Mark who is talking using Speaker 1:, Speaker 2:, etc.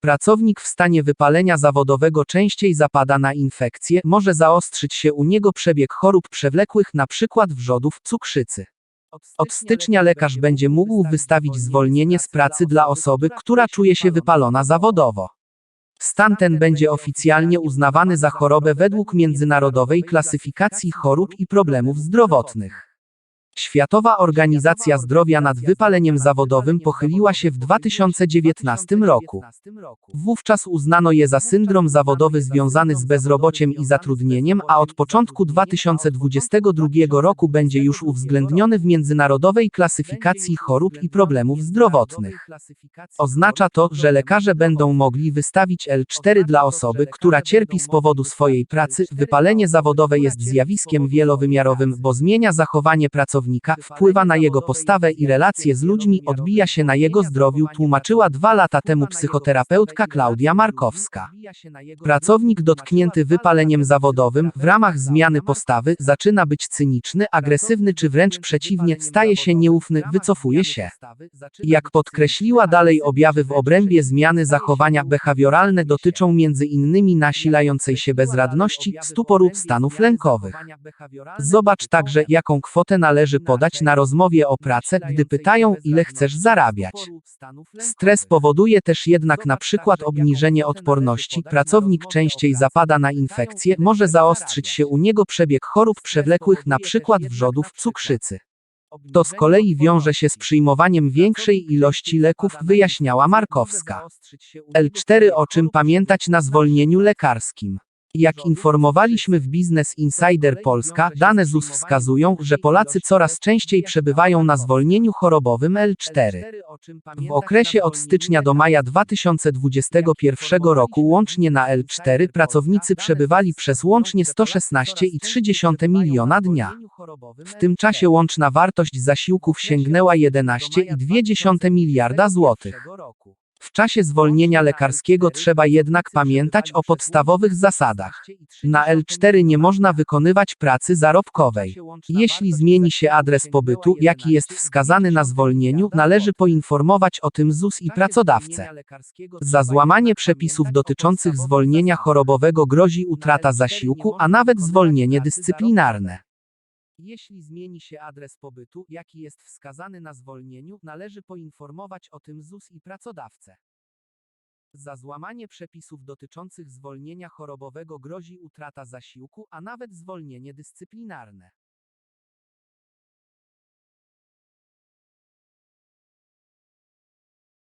Speaker 1: Pracownik w stanie wypalenia zawodowego częściej zapada na infekcje, może zaostrzyć się u niego przebieg chorób przewlekłych, np. wrzodów, cukrzycy. Od stycznia lekarz będzie mógł wystawić zwolnienie z pracy dla osoby, która czuje się wypalona zawodowo. Stan ten będzie oficjalnie uznawany za chorobę według Międzynarodowej Klasyfikacji Chorób i Problemów Zdrowotnych. Światowa Organizacja Zdrowia nad wypaleniem zawodowym pochyliła się w 2019 roku. Wówczas uznano je za syndrom zawodowy związany z bezrobociem i zatrudnieniem, a od początku 2022 roku będzie już uwzględniony w Międzynarodowej Klasyfikacji Chorób i Problemów Zdrowotnych. Oznacza to, że lekarze będą mogli wystawić L4 dla osoby, która cierpi z powodu swojej pracy. Wypalenie zawodowe jest zjawiskiem wielowymiarowym, bo zmienia zachowanie pracownika, wpływa na jego postawę i relacje z ludźmi, odbija się na jego zdrowiu, tłumaczyła dwa lata temu psychoterapeutka Klaudia Markowska. Pracownik dotknięty wypaleniem zawodowym w ramach zmiany postawy zaczyna być cyniczny, agresywny czy wręcz przeciwnie, staje się nieufny, wycofuje się. Jak podkreśliła dalej objawy w obrębie zmiany zachowania behawioralne dotyczą innymi nasilającej się bezradności, stuporu, stanów lękowych. Zobacz także, jaką kwotę należy podać na rozmowie o pracę, gdy pytają, ile chcesz zarabiać. Stres powoduje też jednak na przykład obniżenie odporności, pracownik częściej zapada na infekcje, może zaostrzyć się u niego przebieg chorób przewlekłych, przykład wrzodów, cukrzycy. To z kolei wiąże się z przyjmowaniem większej ilości leków, wyjaśniała Markowska. L4 o czym pamiętać na zwolnieniu lekarskim. Jak informowaliśmy w Business Insider Polska, dane ZUS wskazują, że Polacy coraz częściej przebywają na zwolnieniu chorobowym L4. W okresie od stycznia do maja 2021 roku łącznie na L4 pracownicy przebywali przez łącznie 116,3 miliona dnia. W tym czasie łączna wartość zasiłków sięgnęła 11,2 miliarda złotych. W czasie zwolnienia lekarskiego trzeba jednak pamiętać o podstawowych zasadach. Na L4 nie można wykonywać pracy zarobkowej. Jeśli zmieni się adres pobytu, jaki jest wskazany na zwolnieniu, należy poinformować o tym ZUS i pracodawcę. Za złamanie przepisów dotyczących zwolnienia chorobowego grozi utrata zasiłku, a nawet zwolnienie dyscyplinarne. Jeśli zmieni się adres pobytu, jaki jest wskazany na zwolnieniu, należy poinformować o tym ZUS i pracodawcę. Za złamanie przepisów dotyczących zwolnienia chorobowego grozi utrata zasiłku, a nawet zwolnienie dyscyplinarne.